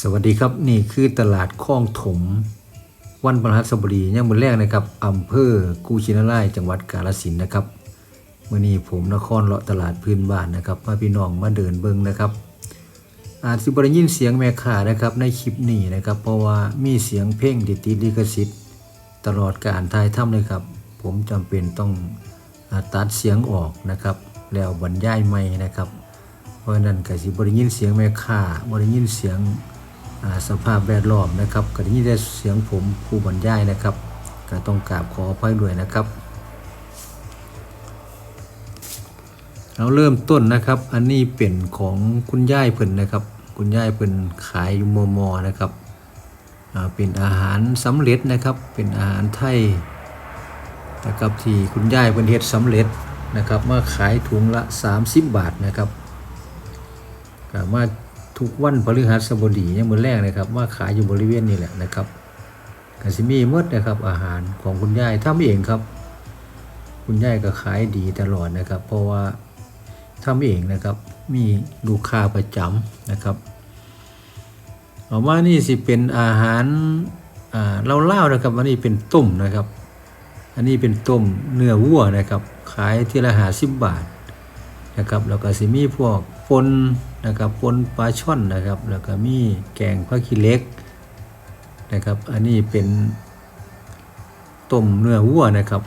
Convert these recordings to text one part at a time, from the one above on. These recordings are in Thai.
สวัสดีครับนี่คือตลาดคลองถม วันพฤหัสบดียังมือแรกนะครับอำเภอกูชินาร่ายจังหวัดกาฬสินนะครับเมื่อนี้ผมนครเลาะตลาดพื้นบ้านนะครับมาพี่น้องมาเดินเบิงนะครับ อาจสิบได้ยินเสียงแม่ค้านะครับในคลิปนี้นะครับ เพราะว่ามีเสียงเพลงติติลิขสิทธิ์ตลอดการถ่ายทำเลยครับ ผมจำเป็นต้องตัดเสียงออกนะครับ แล้วบรรยายใหม่นะครับ เพราะนั้นก็สิบได้ยินเสียงแม่ค้าบได้ยินเสียง สภาพแวดล้อมนะครับก็ได้ยินแต่เสียงผมผู้บรรยายนะครับ ก็ต้องกราบขออภัยด้วยนะครับ เราเริ่มต้นนะครับ อันนี้เป็นของคุณย่ายเพิ่นนะครับ คุณย่ายเพิ่นขายอยู่มอมอนะครับเป็นอาหารสำเร็จนะครับ เป็นอาหารไทยนะครับที่คุณย่ายเพิ่นเฮ็ดสำเร็จนะครับมาขายถุงละ 30 บาทนะครับก็มา ทุกวันพฤหัสบดีเนี่ยมมื้อแรกนะครับมาขายอยู่บริเวณนี้แหละนะครับก็สิมีหมดนะครับ อาหารของคุณยายทำเองครับ คุณยายก็ขายดีตลอดนะครับ เพราะว่าทำเองนะครับมีลูกค้าประจำนะครับออกมานี่สิเป็นอาหารอ่าเล่าๆนะครับอันนี้เป็นต้มนะครับ อันนี้เป็นต้มเนื้อวัวนะครับ ขายทีละหาสิบบาทนะครับแล้วก็สิมีพวกปน นะครับปนปลาช่อนนะครับ แล้วก็มีแกงผักขี้เล็กนะครับ อันนี้เป็นต้มเนื้อวัวนะครับ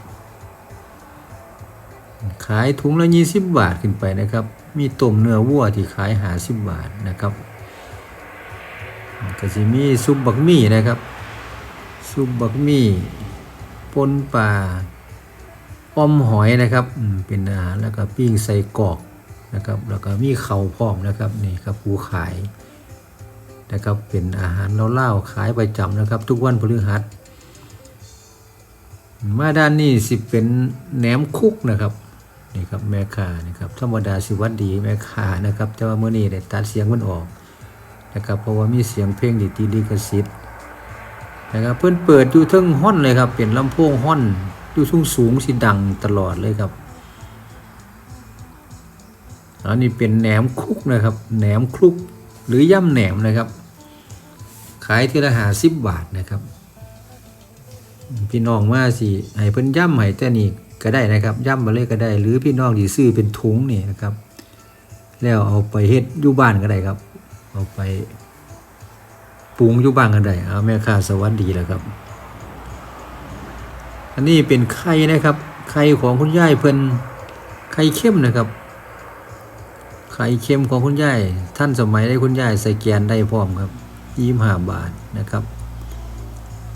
ขายถุงละ20บาทขึ้นไปนะครับ มีต้มเนื้อวัวที่ขายหาสิบบาทนะครับก็จะมีซุปบักมี่นะครับ ซุปบักมี่ปนปลาอมหอยนะครับเป็นอาหารแล้วก็ปิ้งใส่กอก นะครับ แล้วก็มีเข่าพร้อมนะครับนี่ครับปูขายนะครับเป็นอาหารเล่าๆขายประจำนะครับ ทุกวันพฤหัสมาด้านนี้สิเป็นแหนมคุกนะครับนี่ครับแม่ค้านี่ครับธรรมดาสิวัดดีแม่ค้านะครับแต่ว่าเมื่อนี้ได้ตัดเสียงมันออกนะครับเพราะว่ามีเสียงเพลงดีตีดีกสิทธิ์นะครับเพื่อนเปิดอยู่เทึงห้อนเลยครับเป็นลำโพงห้อนอยู่สูงสูงสิดังตลอดเลยครับ อันนี้เป็นแหนมคุกนะครับ แหนมคลุกหรือย่ำแหนมนะครับ ขายทีละหาสิบบาทนะครับ พี่น้องว่าสิให้เพิ่นย่ำให้แต่นี่ก็ได้นะครับย่ำมาเลยก็ได้ หรือพี่น้องที่ซื้อเป็นถุงนี่นะครับ แล้วเอาไปเฮ็ดอยู่บ้านก็ได้ครับ เอาไปปรุงอยู่บ้านก็ได้เอาแม่ค้าสวัสดีแล้วครับ อันนี้เป็นไข่นะครับไข่ของคุณยายเพิ่นไข่เข้มนะครับ ไข่เค็มของคุณยายท่านสมัยได้คุณยายใส่แกนได้พร้อมครับยี่ห้าบาทนะครับ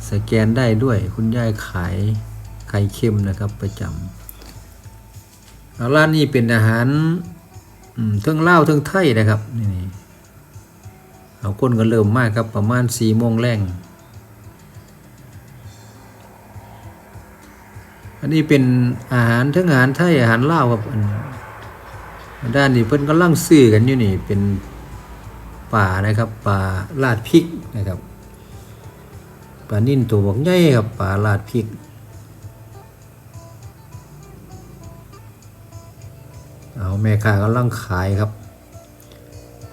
สแกนได้ด้วยคุณยายขายไข่เค็มนะครับประจำร้านนี้เป็นอาหารเทั้งเล่าเทั้งไทยนะครับนี่เอาคนก็เริ่มมากครับประมาณสี่โมงแรงอันนี้เป็นอาหารทั้งอาหารไทยอาหารลาวครับ ด้านนี้เพิ่นกำลังซื้อกันอยู่นี่เป็นป่านะครับป่าลาดพริกนะครับปลานิ่นตัวบอกใหญ่ครับปลาลาดพริกเอาแม่ค้ากำลังขายครับ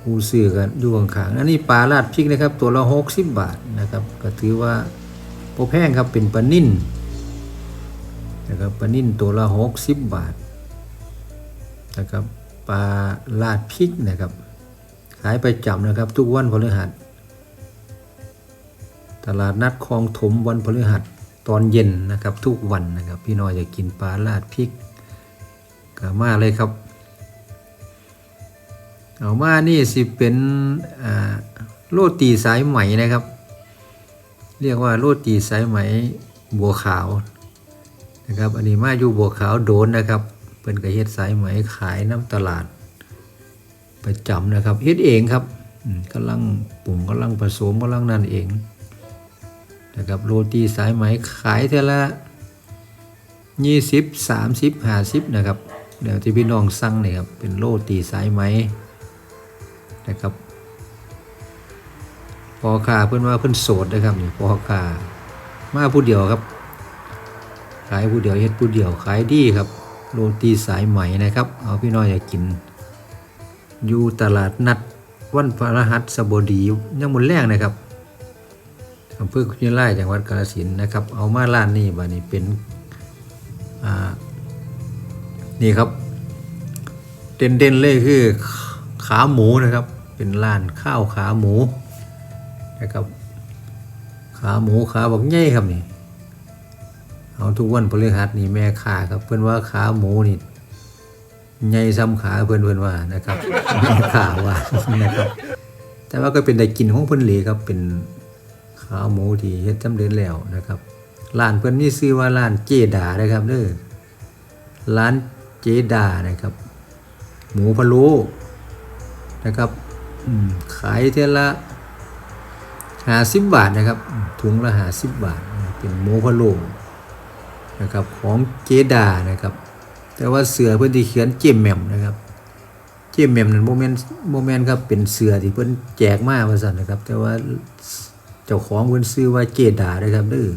ผู้ซื้อกันอยู่ข้างๆอันนี้ปลาลาดพริกนะครับ ตัวละหกสิบบาทนะครับ ก็ถือว่าโปแพงครับเป็นปลานิ่นนะครับปลานิ่นตัวละหกสิบบาทนะครับ ปลาลาดพริกนะครับขายประจำนะครับ ทุกวันพฤหัสตลาดนัดคลองถมวันพฤหัสตอนเย็นนะครับ ทุกวันนะครับ พี่น้อยอยากกินปลาลาดพริกก็มาเลยครับเอามานี่สิเป็นโรตีสายไหมนะครับ เรียกว่าโรตีสายไหมบัวขาวนะครับ อันนี้มาอยู่บัวขาวโดนนะครับ เป็นกระเฮ็ดสายไหมขายน้ำตลาด ประจำนะครับเฮ็ดเองครับอืมกำลังปรุงกำลังผสมกำลังนั่นเองนะครับโรตีสายไหมขายเท่าละยี่สิบสามสิบห้าสิบนะครับเดี๋ยวที่พี่น้องสั่งเนี่ยครับเป็นโรตีสายไหมนะครับพอขาเพื่อนว่าเพื่อนโสดนะครับนี่พอขามาผู้เดียวครับ ขายผู้เดียวเฮ็ดผู้เดียวขายดีครับ โรตีสายไหมนะครับ เอาพี่น้อยอยากกิน อยู่ตลาดนัดวันพฤหัสบดียังหมดแรงนะครับอำเภอคุยไล่จังหวัดกาฬสินนะครับ เอามาร้านนี้บัดนี้เป็นอ่านี่ครับ เด่นๆเลยคือขาหมูนะครับ เป็นร้านข้าวขาหมูนะครับ ขาหมูขาบักใหญ่ครับนี่ เอาทุกวันพฤหัสนี่แม่ขาครับเพื่อนว่าขาหมูนี่ใหญ่ซ้ำขาเพื่อนเพื่อนว่านะครับแม่ขาว่านะครับ แต่ว่าก็เป็นได้กินของเพื่อนเหลครับเป็นขาหมูที่เฮ็ดสำเร็จแล้วนะครับร้านเพื่อนมีชื่อว่าร้านเจดานะครับเด้อร้านเจดานะครับ หมูพะโล้นะครับขายเท่าละหาสิบบาทนะครับถุงละหาสิบบาทเป็นหมูพะโล้ นะครับของเจดานะครับ แต่ว่าเสือเพื่อนที่เขียนเจมแมมนะครับ เจมแมมนั้นโมเมนต์โมเมนต์ครับเป็นเสือที่เพิ่นแจกมาว่าซั่นนะครับ แต่ว่าเจ้าของเพิ่นซื้อว่าเจดานะครับเด้อ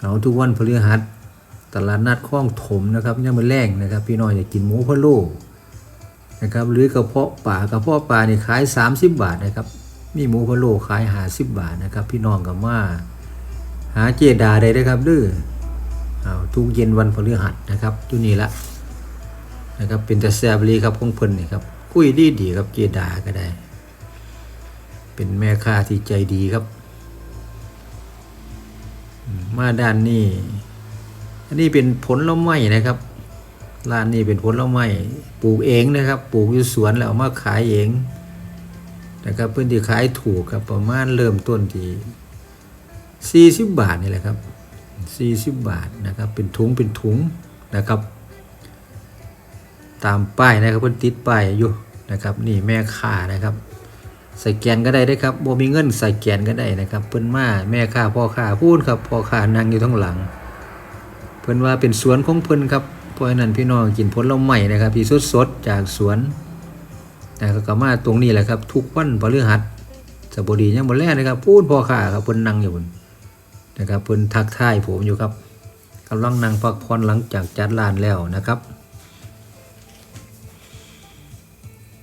เอาทุกวันพฤหัสตลาดนัดคลองถมนะครับยังมาแรงนะครับ พี่น้อยอยากกินหมูพะโล้นะครับหรือกระเพาะปลากระเพาะปลานี่ขาย 30 บาทนะครับมีหมูพะโล้ขายหาสิบบาทนะครับ พี่น้องกับมาหาเจดาได้นะครับเด้อ ทุกเย็นวันพฤหัสนะครับอยู่นี่ละนะครับเป็นแต่แซบรีครับของเพิ่นนี่ครับคุยดีดีครับเจดาก็ได้ เป็นแม่ค้าที่ใจดีครับ มาด้านนี้อันนี้เป็นผลละไม้นะครับร้านนี้เป็นผลไม้ปลูกเองนะครับ ปลูกอยู่สวนแล้วมาขายเองนะครับเพื่อนที่ขายถูกครับประมาณเริ่มต้นที่40 บาทนี่แหละครับ 40 บาทนะครับ เป็นถุงเป็นถุงนะครับ ตามป้ายนะครับเพื่อนติดป้ายอยู่นะครับ นี่แม่ค้านะครับใส่แกนก็ได้ได้ครับบ่มีเงินใส่แกนก็ได้นะครับ เพิ่นมาแม่ค้าพ่อค้าพูดครับพ่อค้านั่งอยู่ทั้งหลัง เพิ่นว่าเป็นสวนของเพิ่นครับเพราะนั้นพี่น้องกินผลไม้นะครับที่สดๆจากสวนนะครับก็มาตรงนี้แหละครับ ทุกวันพฤหัสสบดียังบ่แลนะครับ พูดพ่อค้าครับเพิ่นนั่งอยู่บน นะครับเพิ่นทักทายผมอยู่ครับกำลังนั่งพักผ่อนหลังจากจัดร้านแล้วนะครับ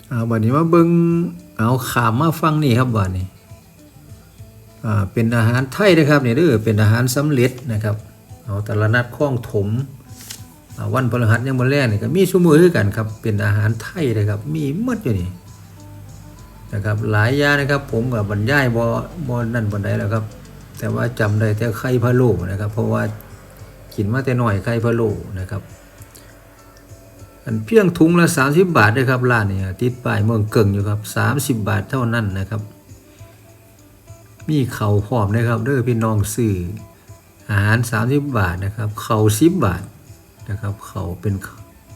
เอาบัดนี้มาเบิ่งเอาขามมาฟังนี่ครับบัดนี้อ่าเป็นอาหารไทยนะครับเนี่ยเด้อเป็นอาหารสำเร็จนะครับเอาตลาดนัดคลองถมอ่าวันพฤหัสยังมาแรกนี่ก็มีชั่วโมงคือกันครับเป็นอาหารไทยนะครับมีหมดอยู่นี่นะครับหลายอย่างนะครับผมกับบรรยายบ่บ่นั่นบ่ไดแล้วครับ แต่ว่าจำได้แต่ไข่พะโล้นะครับ เพราะว่ากินมาแต่น้อยไข่พะโล้นะครับอันเพียงถุงละ 30 บาทนะครับร้านนี้ติดป้ายเมืองเกิงอยู่ครับ 30 บาทเท่านั้นนะครับ มีเข่าวพร้อมนะครับเด้อพี่น้องซื้ออาหาร 30 บาทนะครับเข่า10 บาทนะครับเข่าเป็น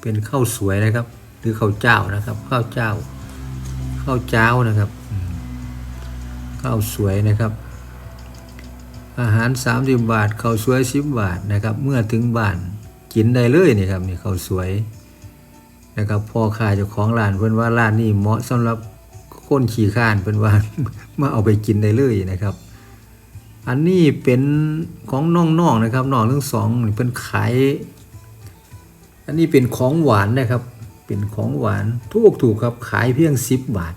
เป็นข้าวสวยนะครับ หรือข้าวเจ้านะครับข้าวเจ้าข้าวเจ้านะครับข้าวสวยนะครับ อาหาร 30 บาทข้าวสวย 10 บาทนะครับ เมื่อถึงบ้านกินได้เลยนี่ครับนี่ข้าวสวยนะครับพ่อค้าเจ้าของร้านเพิ่อนว่าร้านนี้เหมาะสำหรับคนขี่ข้านเพิ่อนว่ามาเอาไปกินได้เลยนะครับ อันนี้เป็นของน้องๆนะครับน้องทั้งสองเพิ่นขายอันนี้เป็นของหวานนะครับ เป็นของหวานถูกถูกครับขายเพียง 10 บาท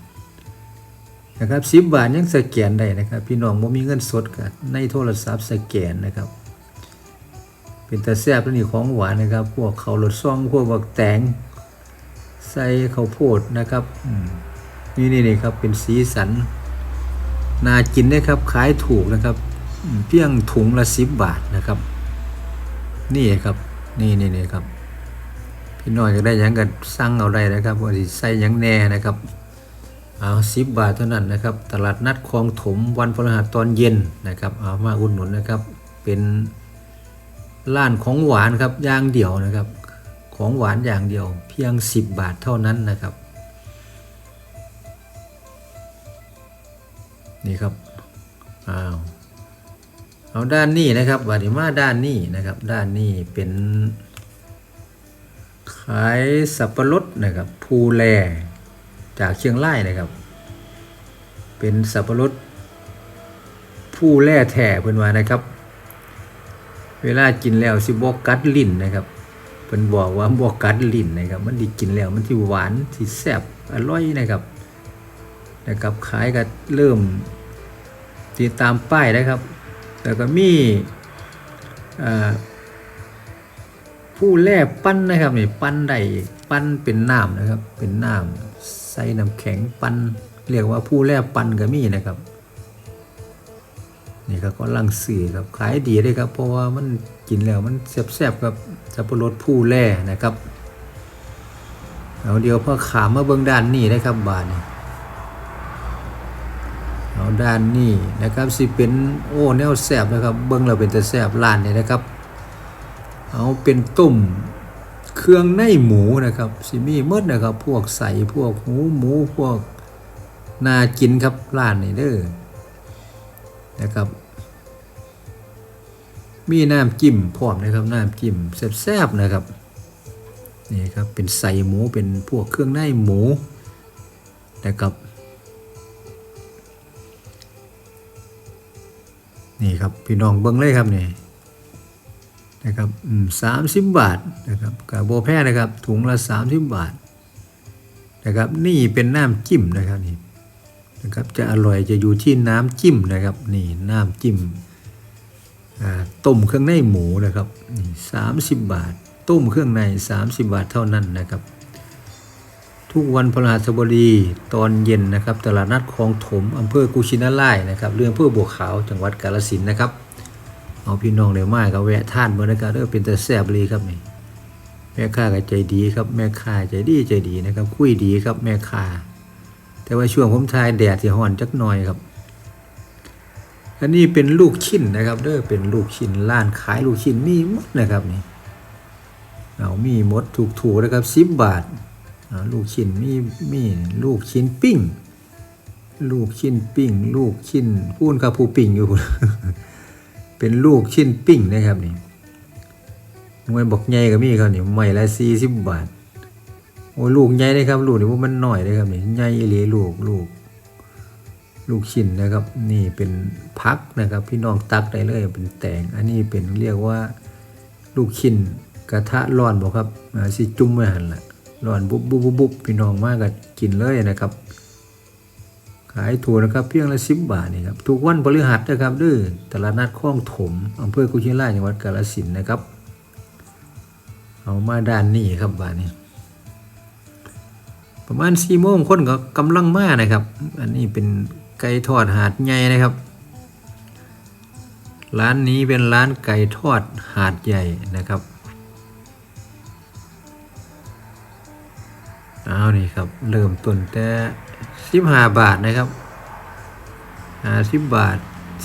นะครับ10บบาทยังสแกนได้นะครับ พี่น้องบ่มีเงินสดกันในโทรศัพท์สแกนนะครับ เป็นตาแซ่บแล้วนี่ของหวานนะครับ พวกเขาวรสซ่องพวกบักแตงใส่ข้าวโพดนะครับนี่นี่นี่ครับเป็นสีสันนากินนะครับขายถูกนะครับ เพียงถุงละสิบบาทนะครับ นี่ครับนี่นี่นี่ครับ พี่น้อยจะได้ยังกันสั่งเอาได้นะครับว่าสิใส่ยังแน่นะครับ เอาสิบบาทเท่านั้นนะครับ ตลาดนัดคลองถมวันพฤหัสตอนเย็นนะครับเอามาอุดหนุนนะครับ เป็นร้านของหวานครับอย่างเดียวนะครับ ของหวานอย่างเดียว เพียง 10 บาทเท่านั้นนะครับ นี่ครับอ้าวเอาด้านนี้นะครับวาดิมาด้านนี้นะครับ ด้านนี้เป็นขายสับปะรดนะครับภูแล จากเชียงรายนะครับ เป็นสับปะรดผู้แล่แถ่เพิ่นว่านะครับ เวลากินแล้วสิบ่กัดลิ้นนะครับเพิ่นบอกว่าบ่กัดลิ้นนะครับ มันดีกินแล้วมันสิหวานสิแซ่บอร่อยนะครับนะครับขายก็เริ่มติดตามป้ายนะครับ แล้วก็มีอ่าผู้แล่ปั้นนะครับนี่ปั้นได้ปั้นเป็นน้ำนะครับ เป็นน้ำ ส่น้ำแข็งปันเรียกว่าผู้แล่ปั้นก็มีนะครับนี่ครับก็ลังสื่อครับขายดีเลยครับ เพราะว่ามันกินแล้วมันแซ่บๆครับสับปะรดผู้แล่นะครับเอาเดียวพอขามาเบื้องด้านนี้นะครับบานนี่เอาด้านนี้นะครับสิเป็นโอ้แนวแซ่บนะครับ เบื้องเราเป็นแต่แซ่บร้านนี่นะครับ เอาเป็นต้ม เครื่องในหมูนะครับสิมีหมดนะครับ พวกใส่พวกหูหมูพวกนากินครับร้านนี่เด้อนะครับ มีน้ำจิ้มพร้อมนะครับน้ำจิ้มแซ่บๆนะครับนี่ครับเป็นใส่หมูเป็นพวกเครื่องในหมูนะครับนี่ครับพี่น้องเบิ้งเลยครับนี่ นะครับสามสิบบาทนะครับกับโบแพ้นะครับถุงละสามสิบบาทนะครับนี่เป็นน้ำจิ้มนะครับนี่นะครับจะอร่อยจะอยู่ที่น้ำจิ้มนะครับนี่น้ำจิ้มต้มเครื่องในหมูนะครับนี่สามสิบบาท ต้มเครื่องใน30บาทเท่านั้นนะครับ ทุกวันพฤหัสบดีตอนเย็นนะครับ ตลาดนัดคลองถมอำเภอกุชินาไล่นะครับเรื่องอำเภอบัวขาวจังหวัดกาฬสินนะครับ เอาพี่น้องเดี๋ยมาก็แวะท่านเมื่อนะครับเด้อเป็นแต่แซ่บเลยครับนี่แม่ค้าก็ใจดีครับแม่ค้าใจดีใจดีนะครับ คุยดีครับแม่ค้าแต่ว่าช่วงผมทายแดดที่ห่อนจักหน่อยครับ อันนี้เป็นลูกชิ้นนะครับเด้อเป็นลูกชิ้นร้านขายลูกชิ้นมีหมดนะครับนี่เอามีหมดถูกๆนะครับสิบบาทาลูกชิ้นมีมีลูกชิ้นปิ้ง ลูกชิ้นปิ้ง ลูกชิ้นพูนครับผู้ปิ้งอยู่ เป็นลูกชิ้นปิ้งนะครับนี่มวยบอกใหญ่ก็มีครับนี่ไม่ละสี่สิบบาทโอ้ยลูกใหญ่เลยครับลูกนี่ว่ามันหน่อยเลยครับนี่ใหญ่อีหลีลูกลูก ลูกชิ้นนะครับ นี่เป็นพักนะครับ พี่น้องตักได้เลยเป็นแตงอันนี้เป็นเรียกว่า ลูกชิ้นกระทะร้อนบอกครับอ่าสิจุ่มไว้หันละร้อนบุบบุบบุบพี่น้องมากก็กินเลยนะครับายถูกนะครับเพียงละสิบบาทนี่ครับทุกวันพฤหัสนะครับด้วยตลาดนัดคลองถมอำเภอกุชินไล่จังหวัดกาฬสินธุ์นะครับ เอามาด้านนี้ครับบ้านนี้ ประมาณสี่โมงคนก็กำลังมานะครับ อันนี้เป็นไก่ทอดหาดใหญ่นะครับ ร้านนี้เป็นร้านไก่ทอดหาดใหญ่นะครับเอานี่ครับ เริ่มต้นแต่ สิบห้าบาทนะครับห้าสิบบาท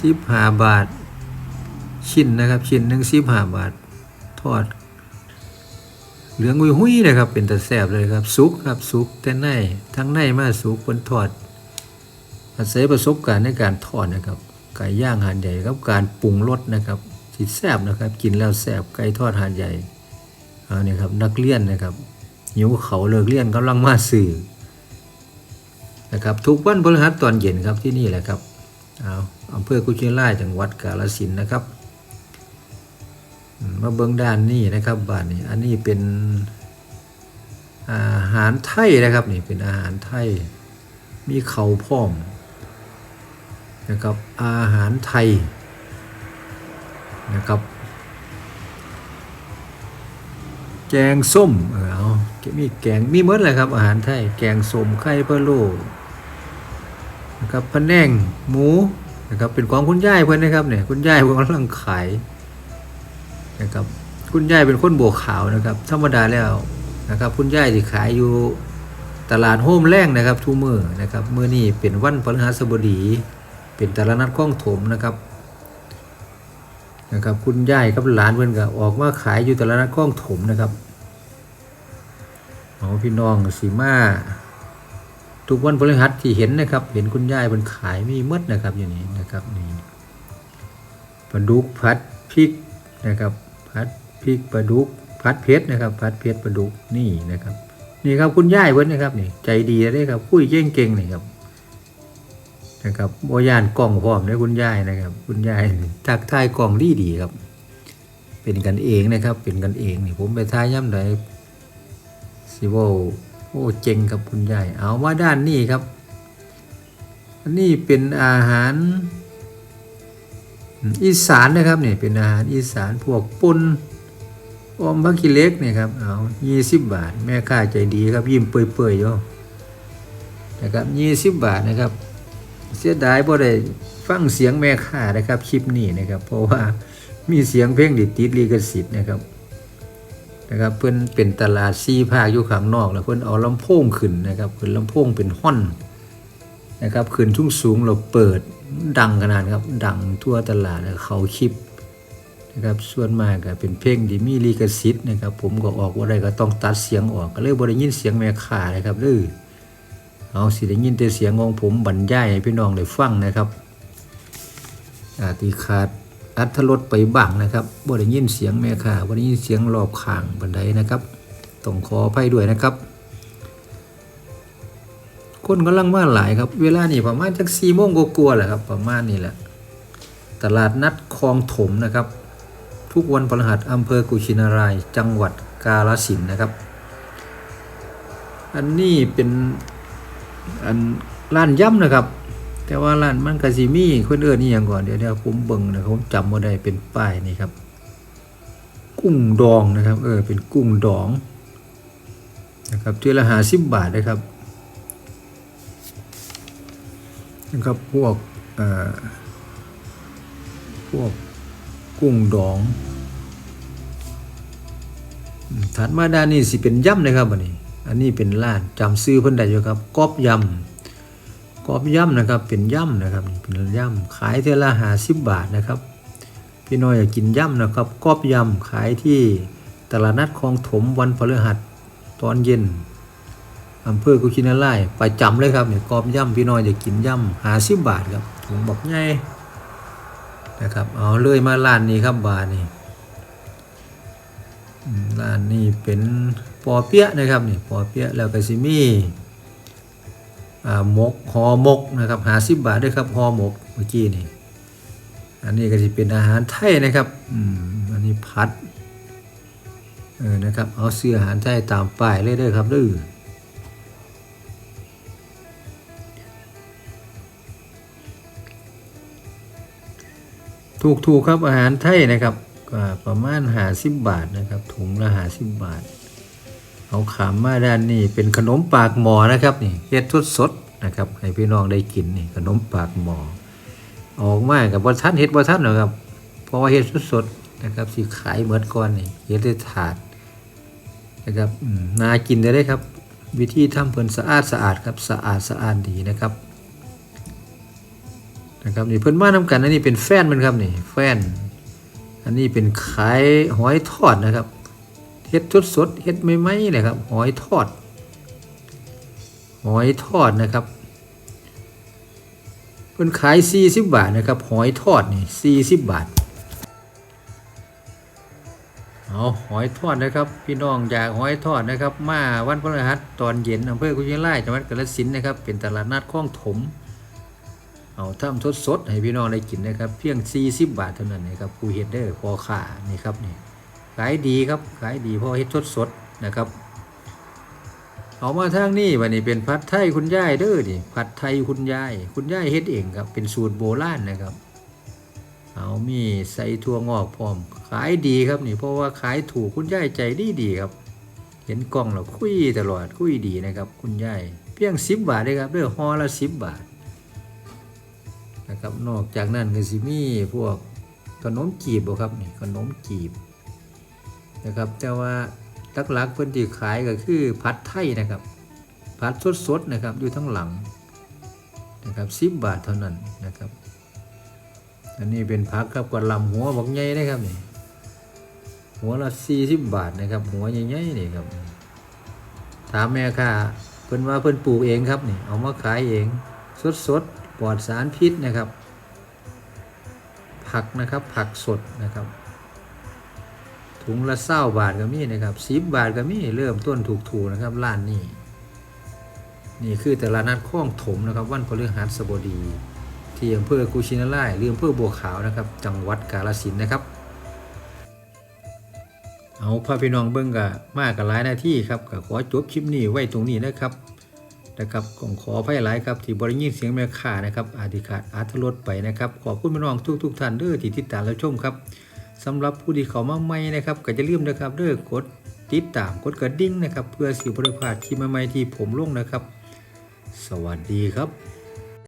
สิบห้าบาท ชิ้นนะครับ ชิ้นหนึ่งสิบห้าบาท ทอด เหลืองหุยหุยๆนะครับ เป็นตะแสบเลยครับสุกครับสุกแต่ในทั้งในมาสุกบนทอดอาศัยประสบการณ์ในการทอดนะครับไก่ย่างหาดใหญ่ครับการปรุงรสนะครับที่แสบนะครับ กินแล้วแสบไก่ทอดหาดใหญ่เอาเนี่ยครับนักเรียนนะครับหิวเขาเลิกเรียนกำลังมาสื่อ นะครับทุกวันพฤหัสตอนเย็นครับที่นี่แหละครับเอาอำเภอกุชินไล่จังหวัดกาฬสินธุ์นะครับมาเบื้องด้านนี้นะครับบ้านนี้อันนี้เป็นอาหารไทยนะครับนี่เป็นอาหารไทยมีเข่าพร้อมนะครับอาหารไทยนะครับ แกงส้ม เออเอามีแกงมีหมดเลยครับอาหารไทย แกงส้มไข่พะโล้ นะครับพะแนงหมูนะครับเป็นของคุณยายเพื่อนนะครับเนี่ยคุณยายเพื่อนกำลังขายนะครับคุณยายเป็นคนโบวขาวนะครับธรรมดาแล้วนะครับ คุณยายที่ขายอยู่ตลาดโฮมแรงนะครับทุกมือนะครับเมื่อนี้เป็นวันพฤหัสบดี เป็นตลาดนัดคลองถมนะครับนะครับคุณยายกับหลานเพื่อนก็ออกมาขายอยู่ตลาดนัดคลองถมนะครับเอาพี่น้องสีมา ทุกวันพฤหัสที่เห็นนะครับ เห็นคุณยายเป็นขายมีหมดนะครับอย่างนี้นะครับนี่ปลาดุกผัดพริกนะครับผัดพริกปลาดุกผัดเผ็ดนะครับผัดเผ็ดปลาดุกนี่นะครับ นี่ครับคุณยายเพิ่นนะครับนี่ใจดีเลยครับคุยเก่งๆนี่ครับนะครับโบยานกล้องพร้อมเลยคุณยายนะครับ คุณยายทักทายกล้องดีดีครับ เป็นกันเองนะครับ เป็นกันเองนี่ผมไปทายย่ำไหนสิโว อ้เจ๋งครับคุณย่ายเอามาด้านนี้ครับ อันนี้เป็นอาหาร อีสานนะครับเนี่ยเป็นอาหารอีสานพวกปุ่นอมพักกิเล็กเนี่ยครับเอายี่สิบบาท แม่ค้าใจดีครับยิ้มเปื่อยๆอยู่นะครับยี่สิบบาทนะครับ เสียดายบ่ได้ฟังเสียงแม่ค้านะครับคลิปนี้นะครับ เพราะว่ามีเสียงเพลงดิติดลิขสิทธิ์นะครับ นะครับเพิ่อนเป็นตลาดซีภาคอยู่ข้างนอกแล้วเพิ่อนเอาลำโพงขึ้นนะครับขึ้นลำโพงเป็นห้อนนะครับขึ้นทุ่งสูงเราเปิดดังขนาดครับดังทั่วตลาดแล้วเขาคลิปนะครับส่วนมากก็เป็นเพลงที่มีลิขสิทธ์นะครับผมก็ออกว่าอะได้ก็ต้องตัดเสียงออกก็เลยบ่ได้ยินเสียงแม่ค้านะครับเด้อเอาสิได้ยินแต่เสียงของผมบรรยายให้พี่น้องได้ฟังนะครับอาติขาด อัธรสไปบ้างนะครับบ่ได้ยินเสียงแม่ค้าบ่ได้ยินเสียงรอบข้างบันไดนะครับต้องขออภัยด้วยนะครับ คนกำลังมาหลายครับ เวลานี่ประมาณจักสี่โมงกลัวๆแหละครับ ประมาณนี้แหละ ตลาดนัดคลองถมนะครับ ทุกวันพฤหัสอำเภอกุชินาราย จังหวัดกาฬสินนะครับ อันนี้เป็นอันร้านย่ำนะครับ แต่ว่าร้านมันกะซิมีคนเอื่นนี่อย่างก่อนเดี๋ยวเดี๋ยวผมเบิ่งนะผมจำมาได้เป็นป้ายนี่ครับ กุ้งดองนะครับ เออเป็นกุ้งดองนะครับที่ละหาสิบบาทนะครับนะครับพวกเอ่อพวกกุ้งดองถัดมาด้านนี้สิเป็นยำนะครับอันนี้ อันนี้เป็นร้านจำซื้อเพิ่นได้อยู่ครับกอบยำ กอบย่ำนะครับเป็นย่ำนะครับเป็นย่ำขายเท่าละหาสิบบาทนะครับ พี่น้อยอยากกินย่ำนะครับกอบย่ำขายที่ตลาดนัดคลองถมวันพฤหัสตอนเย็นอำเภอกุชินาไล่ไปจำเลยครับเนี่ยกรอบย่ำพี่น้อยจะกินย่ำหาสิบบาทครับผมบอกไงนะครับเอาเลยมาร้านนี้ครับบาร์นี่ร้านนี้เป็นปอเปี๊ยะนะครับนี่ปอเปี๊ยะแล้วก็ซิมี่ หมกห่อหมกนะครับหาสิบบาทด้วยครับห่อหมกเมื่อกี้นี่อันนี้ก็จะเป็นอาหารไทยนะครับอืมอันนี้พัดเออนะครับเอาเสื้ออาหารไทยตามป้ายเลยด้อครับเด้อถูกถูกๆครับอาหารไทยนะครับประมาณหาสิบบาทนะครับถุงละหาสิบบาท เอาขามมาด้านนี้เป็นขนมปากหมอนะครับนี่เฮ็ดสดสดนะครับให้พี่น้องได้กินนี่ขนมปากหมอ ออกมากับบ่ทันเฮ็ดบ่ทันหรอครับเพราะว่าเฮ็ดสดสดนะครับสิขายเหมือนก่อนนี่เฮ็ดได้ถาดนะครับน่ากินได้เลยครับ วิธีทำเพิ่นสะอาดสะอาดครับสะอาดสะอาดดีนะครับนะครับนี่เพิ่นมานํกันอันนี้เป็นแฟนมันครับนี่แฟน อันนี้เป็นขายหอยทอดนะครับ เฮ็ดสดสดเฮ็ดไม่ไหมเลยครับ หอยทอด หอยทอดนะครับเพิ่นขาย 40 บาทนะครับ หอยทอดนี่40 บาท เอาหอยทอดนะครับ พี่น้องอยากหอยทอดนะครับ มาวันพฤหัสตอนเย็นอำเภอกุชินาราจังหวัดกาฬสินธุ์นะครับ เป็นตลาดนัดคลองถม เอาทำสดสดๆให้พี่น้องได้กินนะครับ เพียง 40 บาทเท่านั้นนะครับผู้เฮ็ดเด้อพอขานี่ครับนี่ ขายดีครับขายดีเพราะเฮ็ดสดสดนะครับเอามาทางนี้วันนี้เป็นผัดไทยคุณยายเด้อนี่ผัดไทยคุณยาย คุณยายเฮ็ดเองครับ เป็นสูตรโบราณนะครับ เอามีใส่ถั่วงอกพร้อม ขายดีครับนี่ เพราะว่าขายถูกคุณยายใจดีดีครับ เห็นกล้องแล้วคุยตลอดคุยดีนะครับ คุณยายเพียง10บบาทเด้อครับเด้อห่อละ10บาทนะครับนอกจากนั้นก็สิมีพวกขนมจีบบ่ครับนี่ขนมจีบ นะครับ แต่ว่าหลักเพิ่อนที่ขายก็คือผัดไทยนะครับผัดสดๆนะครับอยู่ทั้งหลังนะครับสิบบาทเท่านั้นนะครับ อันนี้เป็นผักครับกระหลำหัวบักใหญ่นะครับนี่หัวละสี่สิบบาทนะครับ หัวใหญ่ๆนี่ครับถามแม่ค้าเพิ่นว่าเพิ่นปลูกเองครับนี่เอามาขายเองสดๆปลอดสารพิษนะครับ ผักนะครับผักสดนะครับ ถุงละเศร้าบาทก็มีนะครับสิบบาทก็มีเริ่มต้นถูกๆนะครับร้านนี้นี่คือตลาดนัดคลองถมนะครับวันพฤหัสบดีที่อำเภอกุชินาร่ายหรืออำเภอบัวขาวนะครับ จังหวัดกาฬสินนะครับ เอาพาพี่น้องเบิ้งกะมากกับหลายหน้าที่ครับก็ขอจบคลิปนี้ไว้ตรงนี้นะครับนะครับขออภัยหลายครับที่บริยินเสียงแม่ข่านะครับอาจจะขาดอาร์ทรดไปนะครับขอบคุณพี่น้องทุกทุก ๆ ท่านเด้อที่ติดตามและชมครับ สำหรับผู้ที่เขามาใหม่นะครับก็จะลืมนะครับเด้อกดติดตามกดกระดิ่งนะครับ เพื่อสิบริพลาดคลิปใหม่ๆที่ผมลงนะครับ สวัสดีครับ